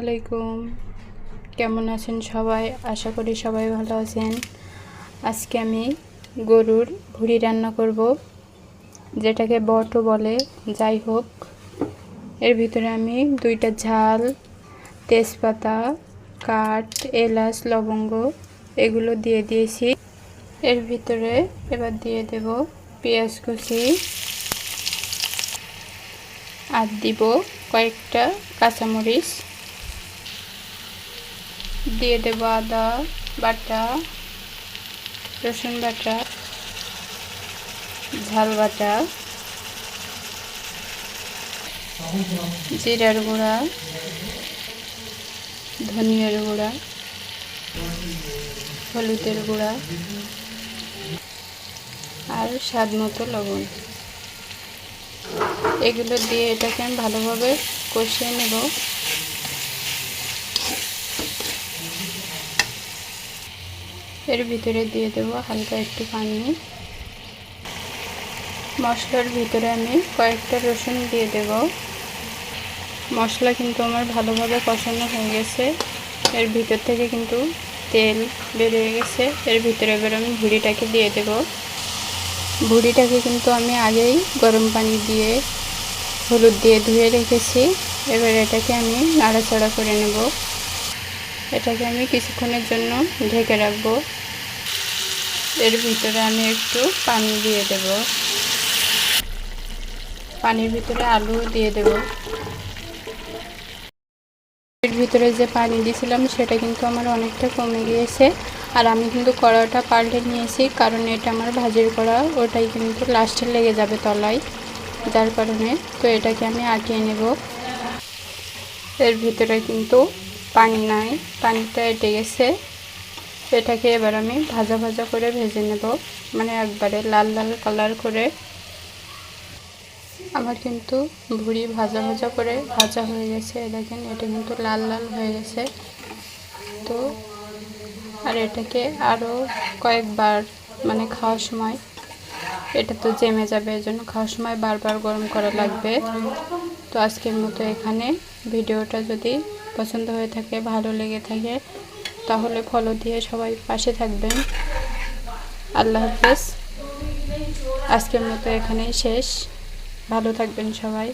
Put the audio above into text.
আলাইকুম কেমন আছেন সবাই? আশা করি সবাই ভালো আছেন। আজকে আমি গরুর ভুড়ি রান্না করব, যেটাকে বটও বলে। যাই হোক, এর ভিতরে আমি দুইটা ঝাল, তেজপাতা, কাঠ, এলাচ, লবঙ্গ এগুলো দিয়ে দিয়েছি। এর ভিতরে এবার দিয়ে দেব পেঁয়াজ কুচি। আর দিব কয়েকটা কাঁচামরিচ। দিয়ে দেব আদা বাটা, রসুন বাটা, ঝাল বাটা, জিরার গুঁড়া, ধনিয়ার গুঁড়া, হলুদের গুঁড়া আর স্বাদ মতো লবণ। এগুলো দিয়ে এটাকে আমি ভালোভাবে কষিয়ে নেব। এর ভিতরে দিয়ে দেব হালকা একটু পানি। মশলার ভিতরে আমি কয়েকটা রসুন দিয়ে দেব। মশলা কিন্তু আমার ভালোভাবে কষানো হয়ে গেছে। এর ভিতর থেকে কিন্তু তেল বেরিয়ে গেছে। এর ভিতরে এবার আমি ভুড়িটাকে দিয়ে দেব। ভুড়িটাকে কিন্তু আমি আগেই গরম পানি দিয়ে হলুদ দিয়ে ধুয়ে রেখেছি। এবার এটাকে আমি নাড়াচাড়া করে নেব। এটাকে আমি কিছুক্ষণের জন্য ঢেকে রাখব। এর ভিতরে আমি একটু পানি দিয়ে দেব। পানির ভিতরে আলু দিয়ে দেব। এর ভিতরে যে পানি দিয়েছিলাম সেটা কিন্তু আমার অনেকটা কমে গিয়েছে। আর আমি কিন্তু কড়াটা পাল্টে নিয়েছি, কারণ এটা আমার ভাজির কড়া, ওটাই কিন্তু লাস্টে লেগে যাবে তলায়। যার কারণে তো এটাকে আমি আটিয়ে নেব। এর ভিতরে কিন্তু পানি নাই, পানিটা এটে গেছে। এটাকে এবার আমি ভাজা ভাজা করে ভেজে নেব। মানে একবারে লাল লাল কালার করে। আমার কিন্তু ভুড়ি ভাজা ভাজা করে ভাজা হয়ে গেছে। দেখেন, এটা কিন্তু লাল লাল হয়ে গেছে। তো, আর এটাকে আরও কয়েকবার মানে খাওয়ার সময়, এটা তো জেমে যাবে, এই জন্য খাওয়ার সময় বারবার গরম করা লাগবে। তো আজকের মতো এখানে। ভিডিওটা যদি পছন্দ হয়ে থাকে, ভালো লেগে থাকে, তাহলে ফলো দিয়ে সবাই পাশে থাকবেন। আল্লাহ হাফেজ। আজকের মতো এখানেই শেষ। ভালো থাকবেন সবাই।